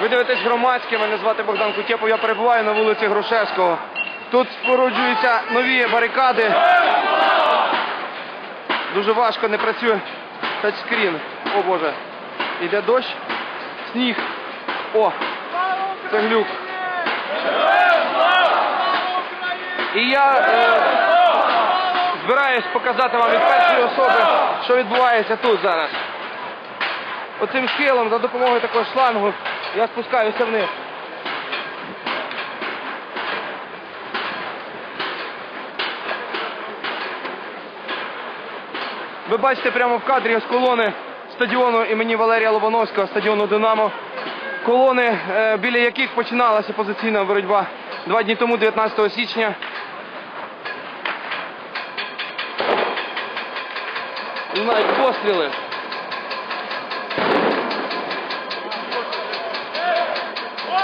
Ви дивитесь громадське, мене звати Богдан Кутєпов, я перебуваю на вулиці Грушевського. Тут споруджуються нові барикади. Дуже важко, не працює тачскрін. О Боже. Йде дощ, сніг. О, це глюк. І я е, збираюсь показати вам від першої особи, що відбувається тут зараз. Оцим схилом за допомогою такого шлангу я спускаюся вниз. Ви бачите прямо в кадрі з колони стадіону імені Валерія Лобановського, стадіону Динамо. Колони, е, біля яких починалася позиційна боротьба два дні тому, 19 січня. Лунають постріли.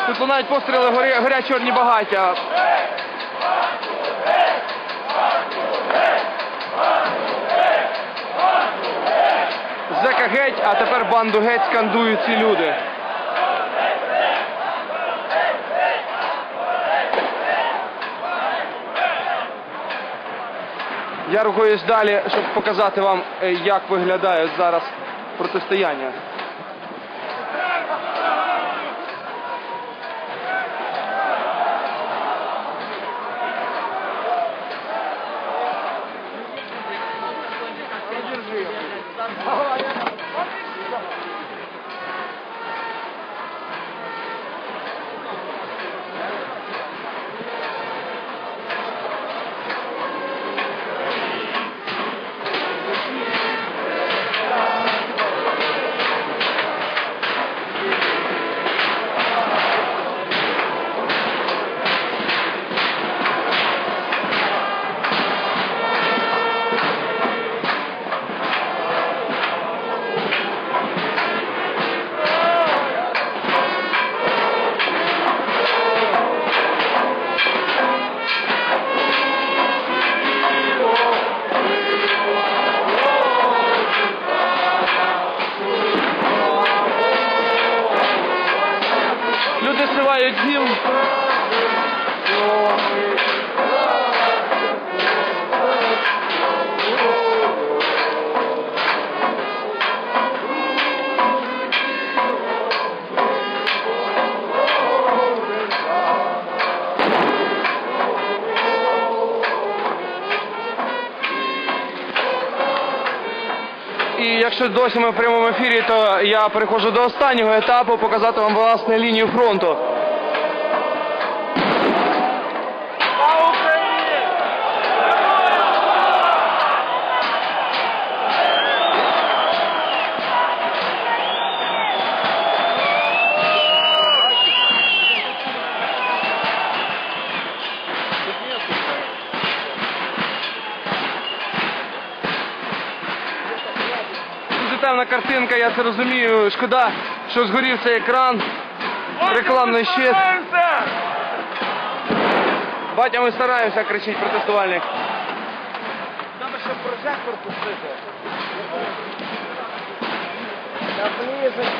Тут лунають постріли, горя- горять чорні багаття. Зека геть, а тепер банду геть скандують ці люди. Я рухаюсь далі, щоб показати вам, е, як виглядають зараз протистояння. І якщо досі ми в прямому ефірі, то я переходжу до останнього етапу, показати вам власне лінію фронту. Картинка, я це розумію. Шкода, що згорів цей екран. Рекламний щит. Батя, ми стараємося, кричить протестувальник. Треба ще прожектор пустити. Та ближе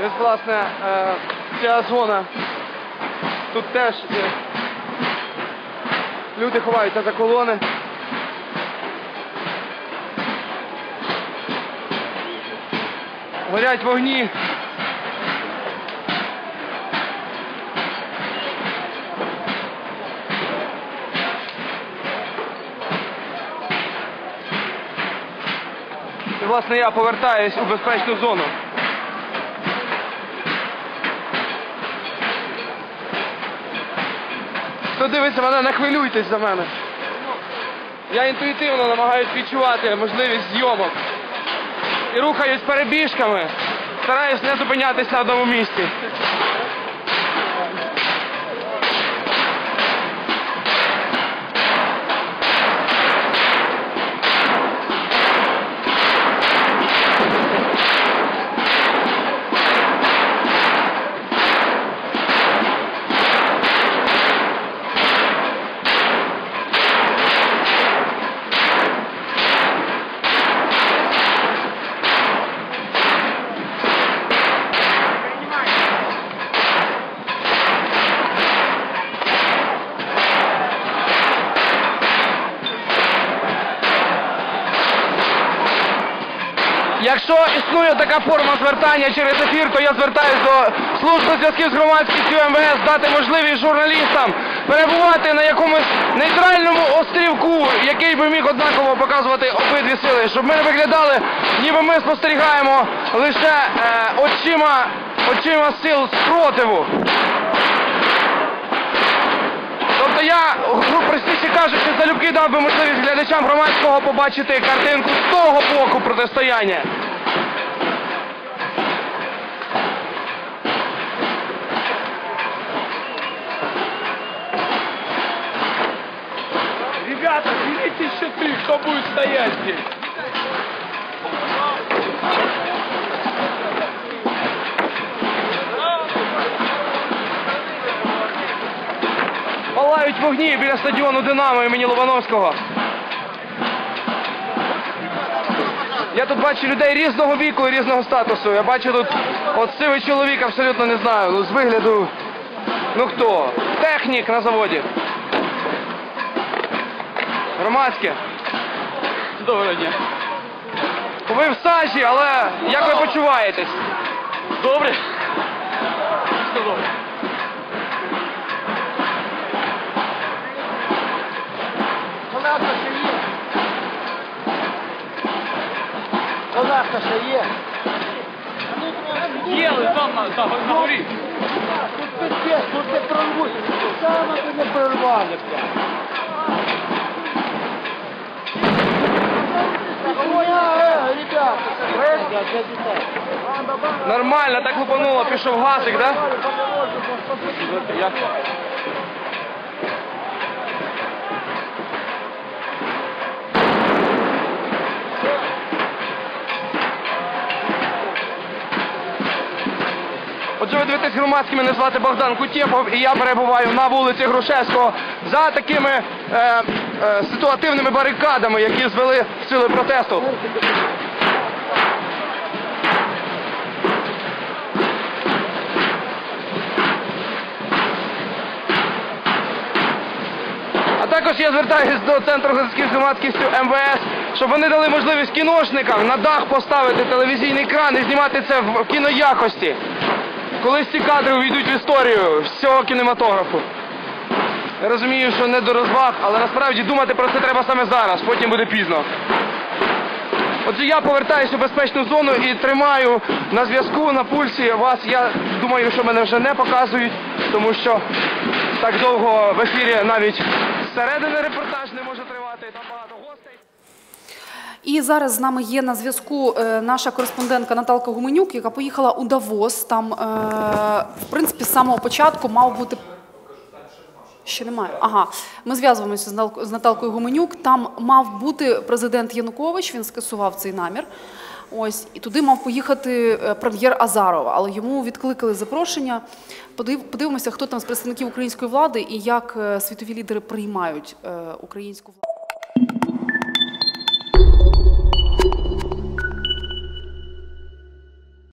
І ось, власне, е, ця зона. Тут теж люди ховаються за колони. Горять вогні. І, власне, я повертаюсь у безпечну зону. Хто дивиться мене, не хвилюйтесь за мене. Я інтуїтивно намагаюся відчувати можливість зйомок. І рухаюсь перебіжками. Стараюсь не зупинятися на одному місці. Якщо існує така форма звертання через ефір, то я звертаюся до служби зв'язків з громадськістю МВС дати можливість журналістам перебувати на якомусь нейтральному острівку, який би міг однаково показувати обидві сили, щоб ми не виглядали, ніби ми спостерігаємо лише е, очима, очима сил спротиву. Тобто я, простіше кажучи, залюбки дав би можливість глядачам громадського побачити картинку з того боку протистояння. Ребята, берите щиты, кто будет стоять здесь. Палають вогні біля стадіону Динамо імені Лобановського. Я тут бачу людей різного віку і різного статусу. Я бачу тут от чоловік, абсолютно не знаю. Ну, з вигляду. Ну хто? Технік на заводі. Громадське. Доброго дня. Ви в сажі, але як ви почуваєтесь? Добре? Все добре. Солдатка ще є. Солдатка ще є. Ели там на, горі. Тут пиздец, тут не прорвуть. Саме би не прорвали, Нормально, так лупануло, пішов газик, да? Отже, ви дивитесь громадськими, мене звати Богдан Кутєпов, і я перебуваю на вулиці Грушевського за такими е, ситуативними барикадами, які звели сили протесту. А також я звертаюся до центру зв'язків з громадськістю МВС, щоб вони дали можливість кіношникам на дах поставити телевізійний кран і знімати це в кіноякості. Колись ці кадри увійдуть в історію всього кінематографу. Я розумію, що не до розваг, але насправді думати про це треба саме зараз, потім буде пізно. Отже, я повертаюся у безпечну зону і тримаю на зв'язку на пульсі вас. Я думаю, що мене вже не показують, тому що так довго в ефірі навіть зсередини репортаж не може тривати. Там багато гостей. І зараз з нами є на зв'язку е, наша кореспондентка Наталка Гуменюк, яка поїхала у Давос. Там, е, в принципі, з самого початку мав бути. Ще немає. Ага, ми зв'язуємося з Наталкою Гуменюк. Там мав бути президент Янукович. Він скасував цей намір. Ось і туди мав поїхати е, прем'єр Азарова, але йому відкликали запрошення. Подив- Подивимося, хто там з представників української влади і як е, світові лідери приймають е, українську владу.